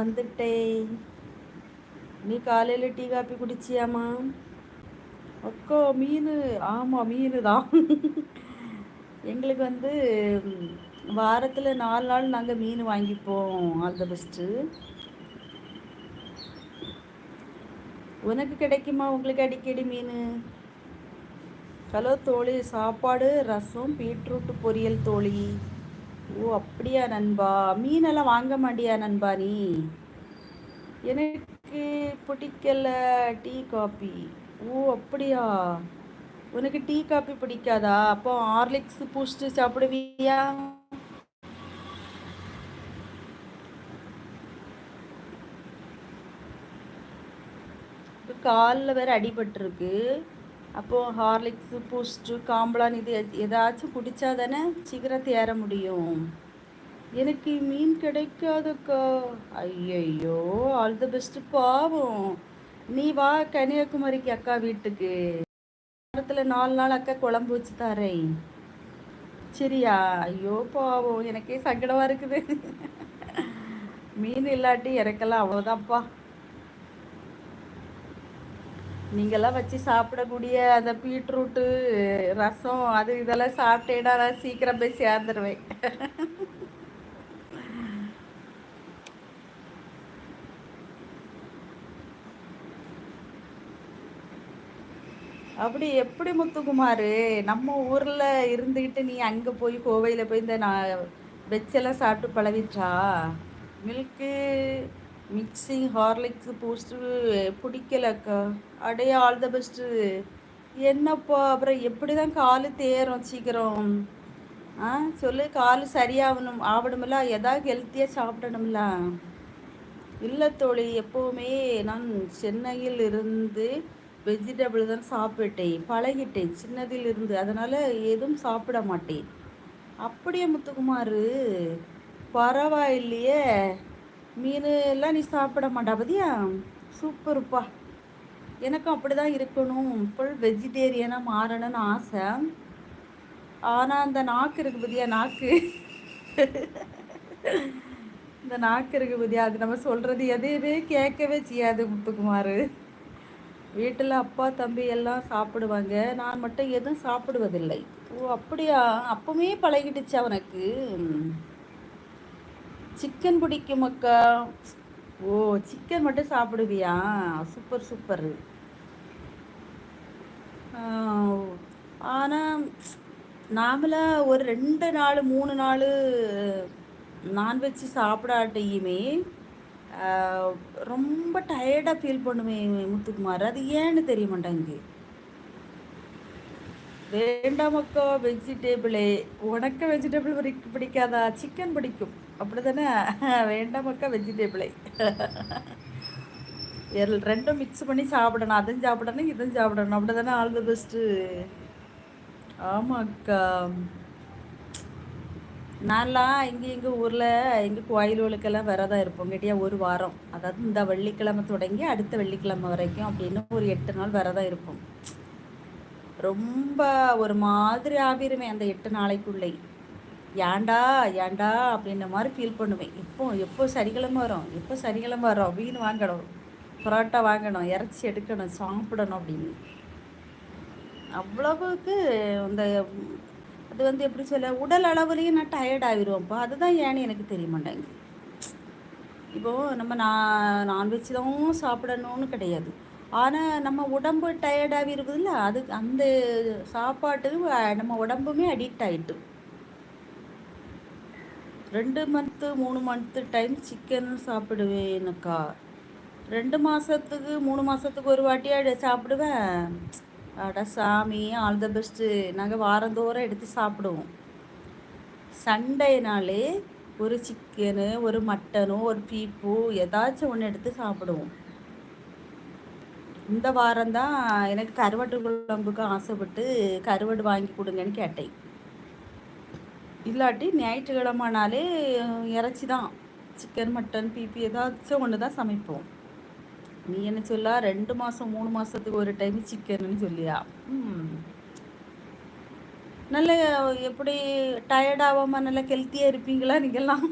வந்துட்டேன் நீ காலையில் டீ காப்பி குடிச்சியாமா? அக்கா மீன். ஆமாம் மீன் தான் எங்களுக்கு வந்து வாரத்தில் நாலு நாள் நாங்கள் மீன் வாங்கிப்போம். ஆல் த பெஸ்ட்டு உனக்கு கிடைக்குமா? உங்களுக்கு அடிக்கடி மீன்? ஹலோ தோழி. சாப்பாடு ரசம் பீட்ரூட் பொரியல் தோழி. ஓ அப்படியா நண்பா? மீனெல்லாம் வாங்க மாட்டியா நண்பா நீ? எனக்கு பிடிக்கல டீ காபி. ஓ அப்படியா? உனக்கு டீ காபி பிடிக்காதா? அப்போ ஹார்லிக்ஸ் பூஸ்ட் சாப்பிடுவியா? காலில் வேற அடிபட்டிருக்கு. அப்போது ஹார்லிக்ஸு பூஸ்ட்டு காம்பளான் இது ஏதாச்சும் குடித்தா தானே சீக்கிரம் தேர முடியும். எனக்கு மீன் கிடைக்காதுக்கா. ஐயையோ ஆல் த பெஸ்ட்டு பாவம். நீ வா கன்னியாகுமரிக்கு அக்கா வீட்டுக்கு. வாரத்தில் நாலு நாள் அக்கா குழம்பு வச்சு தரேன். சரியா? ஐயோ பாவம். எனக்கே சங்கடமாக இருக்குது. மீன் இல்லாட்டி இறக்கலாம். அவ்வளோதான்ப்பா நீங்கள்லாம் வச்சு சாப்பிடக்கூடிய அந்த பீட்ரூட்டு ரசம் அது இதெல்லாம் சாப்பிட்டேன்னா நான் சீக்கிரம் போய் சேர்ந்துருவேன். அப்படி எப்படி முத்துக்குமார்? நம்ம ஊரில் இருந்துக்கிட்டு நீ அங்கே போய் கோவையில் போய் இந்த நான் வெச்செல்லாம் சாப்பிட்டு பழகிட்டா? மில்க்கு மிக்ஸி ஹார்லிக்ஸ் பூஸ்ட்டு பிடிக்கலக்கா. அடைய ஆல் த பெஸ்ட்டு என்னப்பா அப்புறம் எப்படி தான் காலு தேரும் சீக்கிரம்? ஆ சொல்லு கால் சரியாகணும் ஆகணுமில்ல? எதாவது ஹெல்த்தியாக சாப்பிடணும்ல இல்லை தோழி எப்போவுமே நான் சென்னையில் இருந்து வெஜிடபிள் தான் சாப்பிட்டேன் பழகிட்டேன் சின்னதில் இருந்து. அதனால் எதுவும் சாப்பிட மாட்டேன். அப்படியே முத்துக்குமார்? பரவாயில்லையே. மீன் எல்லாம் நீ சாப்பிட மாட்டா பதியா சூப்பர்ப்பா எனக்கும் அப்படி தான் இருக்கணும் ஃபுல் வெஜிடேரியனாக மாறணும்னு ஆசை. ஆனால் அந்த நாக்கு இருக்கு பத்தியா நாக்கு? இந்த நாக்கு இருக்கு பத்தியா அது நம்ம சொல்கிறது எதையுமே கேட்கவே செய்யாது முத்துக்குமார். வீட்டில் அப்பா தம்பி எல்லாம் சாப்பிடுவாங்க. நான் மட்டும் எதுவும் சாப்பிடுவதில்லை. ஓ அப்படியா? அப்பவுமே பழகிடுச்சு அவனுக்கு. சிக்கன் பிடிக்கும் அக்கா. ஓ சிக்கன் மட்டும் சாப்பிடுவியா? Super super. ஆனால் நாமளாக ஒரு ரெண்டு நாள் மூணு நாள் நான்வெஜ் சாப்பிடாட்டையுமே ரொம்ப டயர்டாக ஃபீல் பண்ணுவேன் முத்துக்குமார். அது ஏன்னு தெரிய மாட்டேங்குது? வேண்டாமக்கா வெஜிடேபிளே உனக்கு வெஜிடபிள் பிடிக்காதா? சிக்கன் பிடிக்கும். அப்படி தானே வேண்டாமக்கா வெஜிடேபிளே ரெண்டும் மிக்ஸ் பண்ணி சாப்பிடணும். அதுவும் சாப்பிடணும் இதுவும் சாப்பிடணும். அப்படி தானே ஆல் தி பெஸ்ட்டு ஆமாக்கா நான்லாம் இங்கே எங்கள் ஊரில் எங்கள் கோயில்களுக்கெல்லாம் விரதம் இருப்போம். கேட்டியா ஒரு வாரம். அதாவது இந்த வெள்ளிக்கிழமை தொடங்கி அடுத்த வெள்ளிக்கிழமை வரைக்கும் அப்படின்னு ஒரு எட்டு நாள் விரதம் இருப்போம். ரொம்ப ஒரு மாதிரி ஆகிருமே அந்த எட்டு நாளைக்குள்ளே. ஏண்டா ஏண்டா அப்படின்ற மாதிரி ஃபீல் பண்ணுவேன். எப்போ எப்போ சனிக்கிழமை வரும்? எப்போ சனிக்கிழமை வரும்? மீன் வாங்கணும். பரோட்டா வாங்கணும். இறச்சி எடுக்கணும். சாப்பிடணும் அப்படின்னு. அவ்வளவுக்கு அந்த அது வந்து எப்படி சொல்ல உடல் அளவுலேயும் நான் டயர்ட் ஆகிடுவோம்ப்பா அதுதான் ஏன்னு எனக்கு தெரிய மாட்டேங்குது. இப்போது நம்ம நான் நான்வெஜ் தான் சாப்பிடணும்னு கிடையாது. ஆனால் நம்ம உடம்பு டயர்டாகவே இருக்குதுல்ல அது அந்த சாப்பாட்டுக்கு நம்ம உடம்புமே அடிக்ட் ஆகிட்டு ரெண்டு மந்த்து மூணு மந்த்து டைம் சிக்கன் சாப்பிடுவேனுக்கா. ரெண்டு மாதத்துக்கு மூணு மாதத்துக்கு ஒரு வாட்டியாக சாப்பிடுவேன். அட சாமி ஆல் த பெஸ்ட்டு நாங்கள் வாரந்தோறும் எடுத்து சாப்பிடுவோம். சண்டைனாலே ஒரு சிக்கனு ஒரு மட்டனும் ஒரு பீப்பு ஏதாச்சும் ஒன்று எடுத்து சாப்பிடுவோம். இந்த வாரம்தான் எனக்கு கருவாட்டு குழம்புக்கு ஆசைப்பட்டு கருவாடு வாங்கி கொடுங்கன்னு கேட்டேன். இல்லாட்டி ஞாயிற்றுக்கிழமைனாலே இறைச்சி தான் சிக்கன் மட்டன் பிபி ஏதாச்சும் ஒன்று தான் சமைப்போம். நீ என்ன சொல்லா ரெண்டு மாதம் மூணு மாதத்துக்கு ஒரு டைம் சிக்கன்னு சொல்லியா. நல்ல எப்படி டயர்டாகாமல் நல்லா ஹெல்த்தியாக இருப்பீங்களா நீங்கள்லாம்